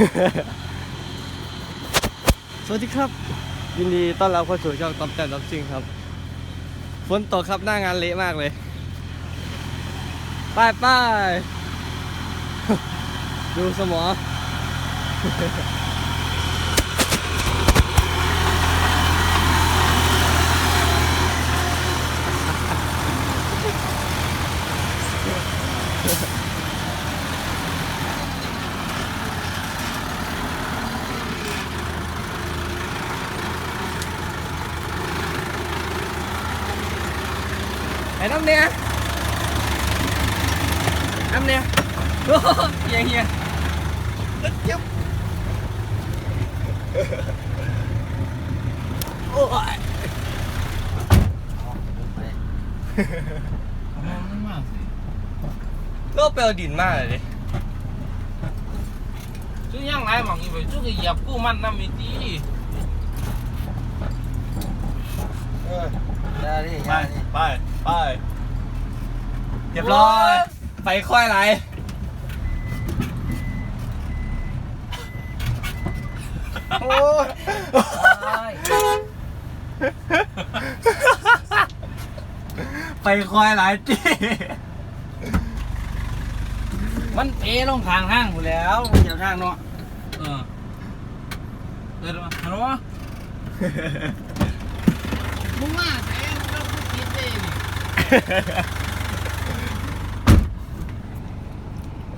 สวัสดีครับ ยินดีต้อนรับเข้าสู่ช่องตอมแต่ตอมซิงครับฝนตกครับหน้างานเละมากเลยป้ายป้ายดูสมอ ไอ้น้ำเนี่ยน้ำเนี่ยโอ้เฮียเฮียจิ๊บโอ้ยก็เปลวดินมากเลยดิ chú nhang lại mà như vậy chú cái dẹp cô man năm mươi tí ยาดิไปยาดิไปไปเรียบร้อยไฟค่อยไหลโอ้ยไฟค่อยไหลจีมันเอลงทางห้างหมดแล้วเดี๋ยวทางเนาะเออเดินมาฮัลโหลมึงมาใส่เราพูดผิดเลยนี่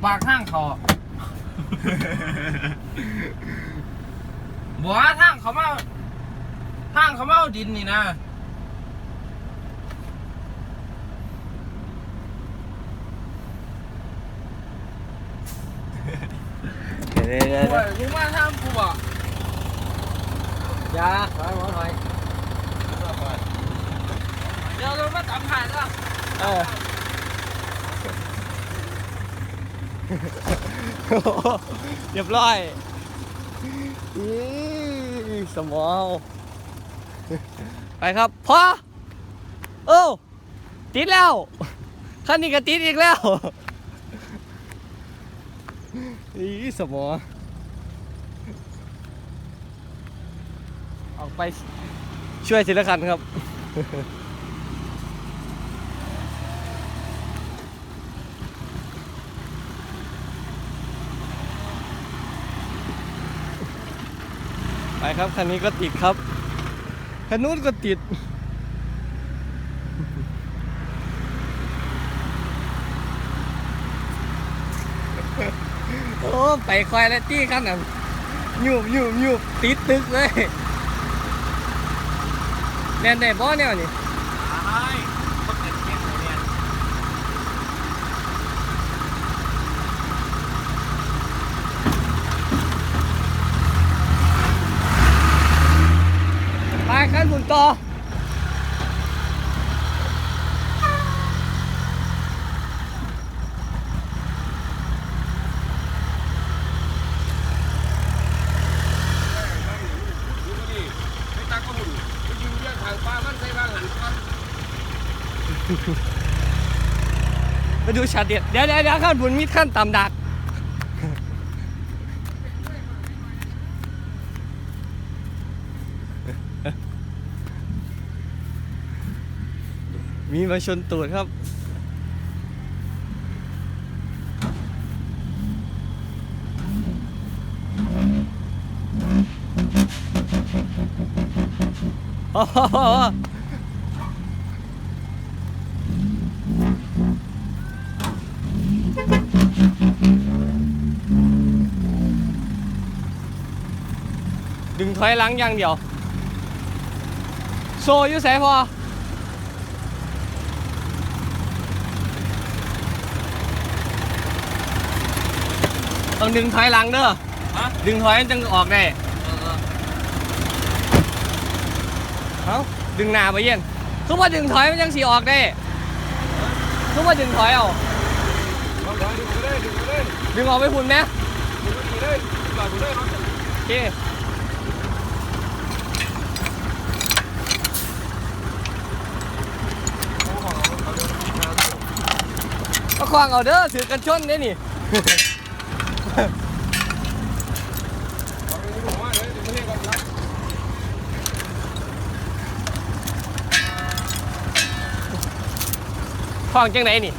ปากห้างเขาบอกว่าทางเขามาทางเขามาเอาดินนี่นะเดี๋ยวเดี๋ยวเดี๋ยวโอ้ยมึงมาทางกูบอกยาถอยหัวถอยเดี๋ยวเรามาตามผ่านแล้วเออเรียบร้อยอีสมองไปครับพอโอ้ติดแล้วคันนี้ก็ติดอีกแล้วอีสมองออกไปช่วยทีละคันครับ ไปครับคันนี้ก็ติดครับคันนู้นก็ติด โอ้ไปควายแล้วตี้คันนั้นยูบยูบยูบติดตึกเลยเล่นได้บ่เนี่ยนี่ ไอ้ต้องเก็บเก็บเลยเนี่ย ไปคันบุญ ต่อไม่ตาก็หมุนไปยืนเรื่องทางป้นใส่บ้างหันก่อนไปดูฉากเด็ดเดี๋ยวเดี๋ยวเดี๋ยวขั้นบุญมีขั้นต่ำดัก มีมาชนตูดครับ โอ้โหดึงถอยหลังอย่างเดียว โซอยู่แสพอ ต้องดึงถอยหลังเด้อฮะดึงถอยมันจึงออกได้เออเอ้าดึงหน้าไปเย็นคือว่าดึงถอยมันยังสีออกได้คือว่าดึงถอยเอาลองดูไปเลยดูไปเลยดึงออกไปหุ่นไหมดูไปเลยจอดไปเลยโอเคก็ควางเอาเด้อถือกันชนได้นี่ ฟองจังไหนนี่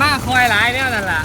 มาคอยหลายเนี่ยนั่นแหละ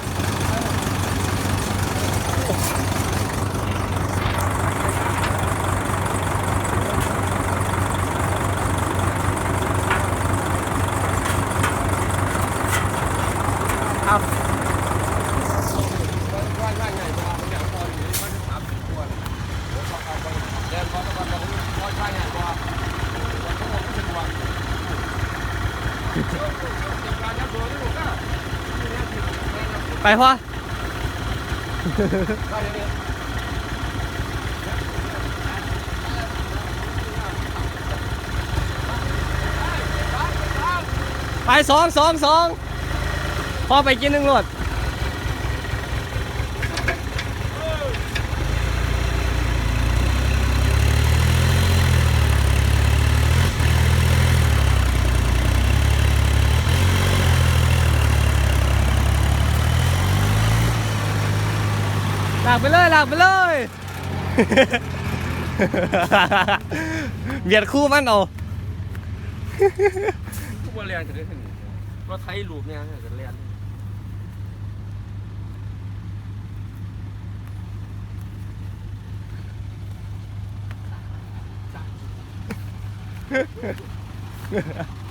ไปพ่อไปสองสองสองพ่อไปกินหนึ่งรถากไปเลยลากไปเลยเบียดคู่มันเอาทุกวันเรียนจะได้ถึงว่าไทยรูปเนี่ยจะเรียนเ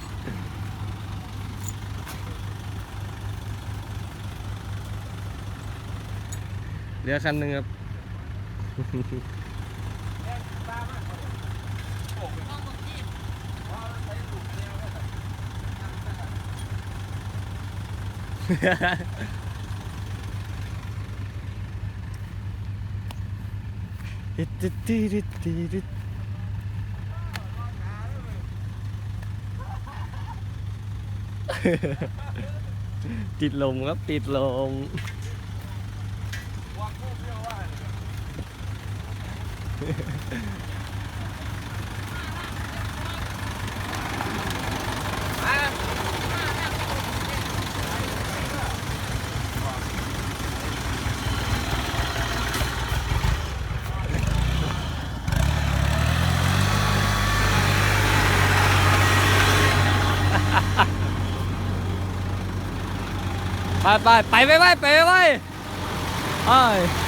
หลือคันหนึ่งครับติดลมครับ ติดลม ไปไปไปไปไปไปไป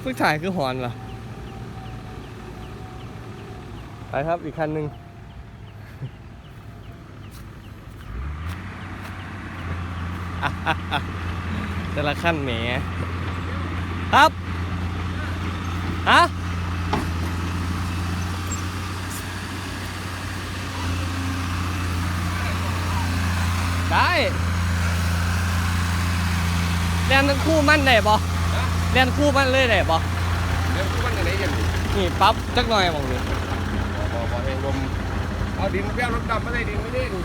ไปไปเพิ่งถ่ายคือหอนเหรอ ไปครับอีกคันหนึ่งแต่ละขั้นแหมครับ ฮะได้เรียนคู่มั่นได้บ่ เรียนคู่มันเลยได้บ่เดี๋ยวทุกวันจะไหนกันนี่ปั๊บจักหน่อยมองนี่พอพอเองลมเอาดินแป้รถดำไม่ได้ดินไม่ได้ดู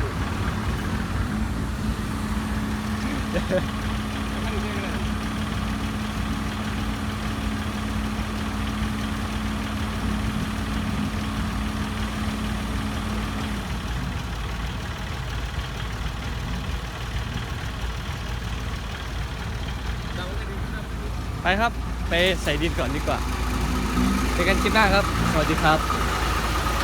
ไปครับ ไปใส่ดินก่อนดีกว่าเจอกันคลิปหน้าครับ สวัสดีครับ